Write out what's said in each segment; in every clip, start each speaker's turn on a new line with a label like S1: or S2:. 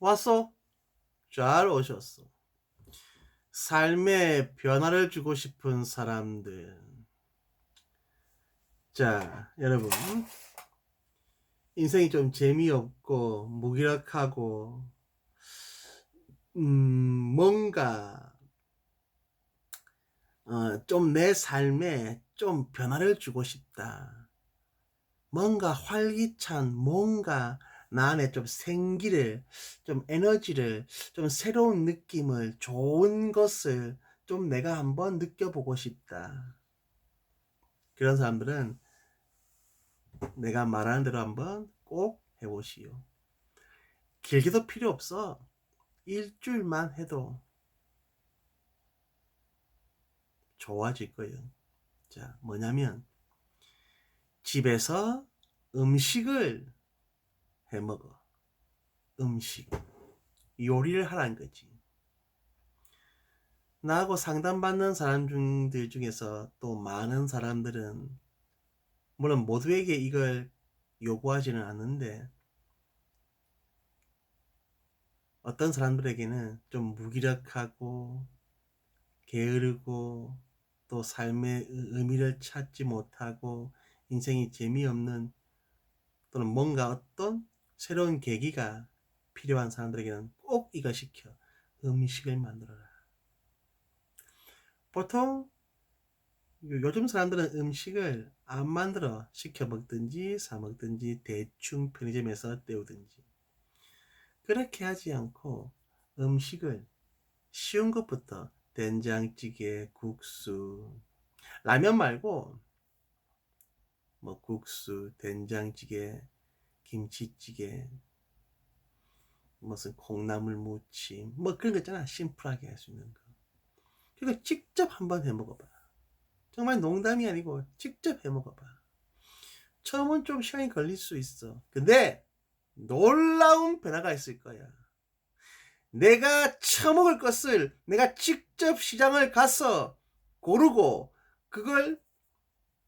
S1: 왔어? 잘 오셨어. 삶에 변화를 주고 싶은 사람들. 자, 여러분. 인생이 좀 재미없고, 무기력하고, 음, 뭔가, 어, 좀 내 삶에 좀 변화를 주고 싶다. 뭔가 활기찬, 뭔가 나 안에 좀 생기를, 좀 에너지를, 좀 새로운 느낌을, 좋은 것을 좀 내가 한번 느껴보고 싶다. 그런 사람들은 내가 말하는 대로 한번 꼭 해보시오. 길게도 필요 없어. 일주일만 해도 좋아질 거예요. 자, 뭐냐면, 집에서 음식을 해 먹어. 음식. 요리를 하라는 거지. 나하고 상담받는 사람들 중에서 또 많은 사람들은, 물론 모두에게 이걸 요구하지는 않는데, 어떤 사람들에게는 좀 무기력하고, 게으르고, 또 삶의 의미를 찾지 못하고, 인생이 재미없는, 또는 뭔가 어떤 새로운 계기가 필요한 사람들에게는 꼭 이거 시켜. 음식을 만들어라. 보통 요즘 사람들은 음식을 안 만들어 시켜 먹든지 사 먹든지 대충 편의점에서 때우든지 그렇게 하지 않고 음식을 쉬운 것부터 된장찌개, 국수, 라면 말고 뭐 국수, 된장찌개, 김치찌개, 무슨 콩나물 무침, 뭐 그런 거 있잖아. 심플하게 할 수 있는 거. 그러니까 직접 한번 해 먹어봐. 정말 농담이 아니고 직접 해 먹어봐. 처음은 좀 시간이 걸릴 수 있어. 근데 놀라운 변화가 있을 거야. 내가 처먹을 것을 내가 직접 시장을 가서 고르고 그걸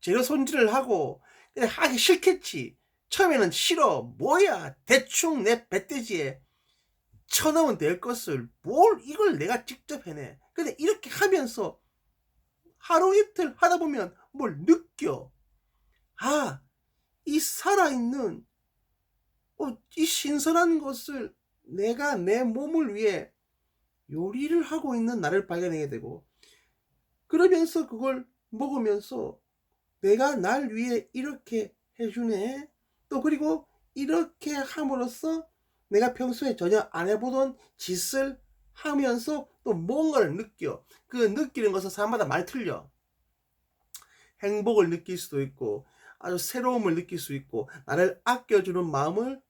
S1: 재료 손질을 하고 하기 싫겠지. 처음에는 싫어. 뭐야. 대충 내 배돼지에 쳐넣으면 될 것을 뭘 이걸 내가 직접 해내. 근데 이렇게 하면서 하루 이틀 하다 보면 뭘 느껴. 아, 이 살아있는, 어, 이 신선한 것을 내가 내 몸을 위해 요리를 하고 있는 나를 발견하게 되고, 그러면서 그걸 먹으면서 내가 날 위해 이렇게 해주네. 또 그리고 이렇게 함으로써 내가 평소에 전혀 안 해보던 짓을 하면서 또 뭔가를 느껴. 그 느끼는 것은 사람마다 많이 틀려. 행복을 느낄 수도 있고, 아주 새로움을 느낄 수 있고, 나를 아껴주는 마음을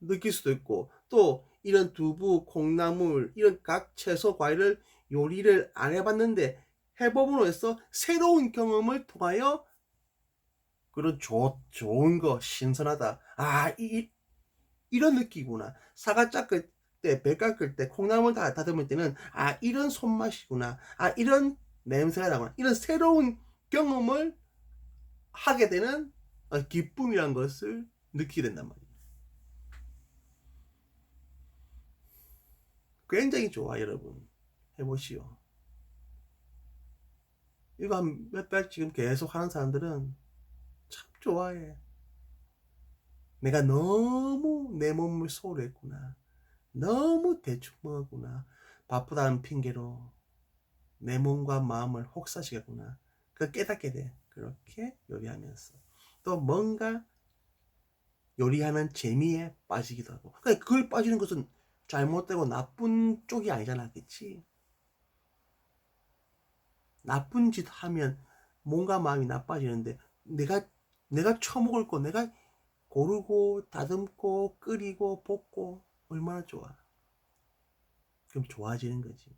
S1: 느낄 수도 있고, 또 이런 두부, 콩나물, 이런 각 채소, 과일을 요리를 안 해봤는데 해봄으로 해서 새로운 경험을 통하여 그런 좋, 좋은 거, 신선하다. 아, 이, 이런 느끼구나. 사과 깎을 때, 배 깎을 때, 콩나물 다 다듬을 때는, 아, 이런 손맛이구나. 아, 이런 냄새가 나구나. 이런 새로운 경험을 하게 되는 어, 기쁨이란 것을 느끼게 된단 말이에요. 굉장히 좋아, 여러분. 해보시오. 이거 한 몇 달 지금 계속 하는 사람들은 참 좋아해. 내가 너무 내 몸을 소홀했구나. 너무 대충 먹었구나. 바쁘다는 핑계로 내 몸과 마음을 혹사시켰구나. 그 깨닫게 돼. 그렇게 요리하면서. 또 뭔가 요리하는 재미에 빠지기도 하고. 그러니까 그걸 빠지는 것은 잘못되고 나쁜 쪽이 아니잖아. 그치? 나쁜 짓 하면 뭔가 마음이 나빠지는데 내가 내가 처먹을 거 내가 고르고 다듬고 끓이고 볶고 얼마나 좋아. 그럼 좋아지는 거지.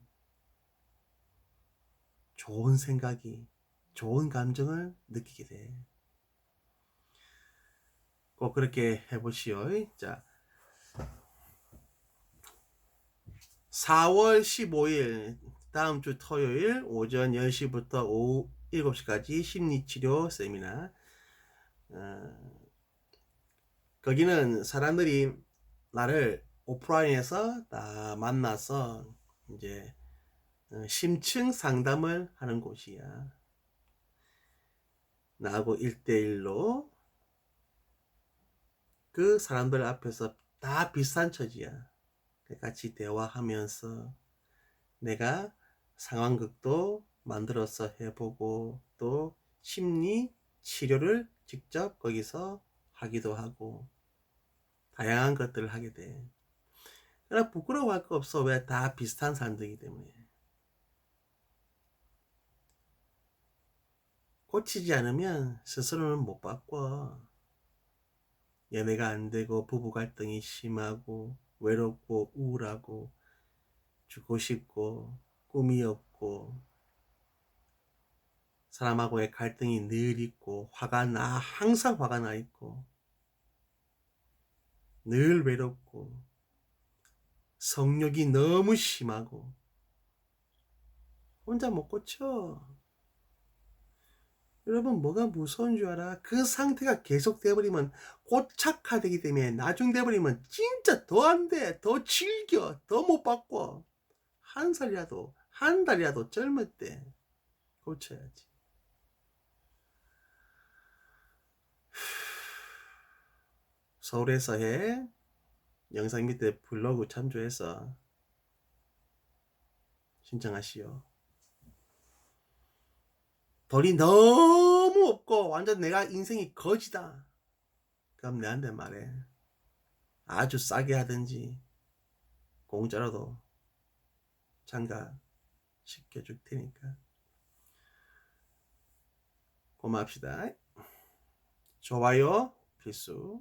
S1: 좋은 생각이, 좋은 감정을 느끼게 돼. 꼭 그렇게 해보시오. 자, 4월 15일, 다음 주 토요일 오전 10시부터 오후 7시까지 심리치료 세미나. 어, 거기는 사람들이 나를 오프라인에서 다 만나서 이제 어, 심층 상담을 하는 곳이야. 나하고 1대1로 그 사람들 앞에서 다 비슷한 처지야. 같이 대화하면서 내가 상황극도 만들어서 해보고 또 심리 치료를 직접 거기서 하기도 하고 다양한 것들을 하게 돼. 그러나 부끄러워할 거 없어. 왜 다 비슷한 사람들이기 때문에. 고치지 않으면 스스로는 못 바꿔. 연애가 안 되고 부부 갈등이 심하고 외롭고 우울하고 죽고 싶고 꿈이 없고 사람하고의 갈등이 늘 있고 화가 나 항상 화가 나 있고 늘 외롭고 성욕이 너무 심하고 혼자 못 고쳐. 여러분 뭐가 무서운 줄 알아? 그 상태가 계속 돼 버리면 고착화되기 때문에 나중 돼 버리면 진짜 더 안 돼. 더 즐겨. 더 못 바꿔. 한 살이라도 한 달이라도 젊을 때 고쳐야지. 서울에서 해 영상 밑에 블로그 참조해서 신청하시오. 돈이 너무 없고 완전 내가 인생이 거지다. 그럼 내한테 말해. 아주 싸게 하든지 공짜로도 장가 시켜줄 테니까. 고맙시다. 좋아요 필수.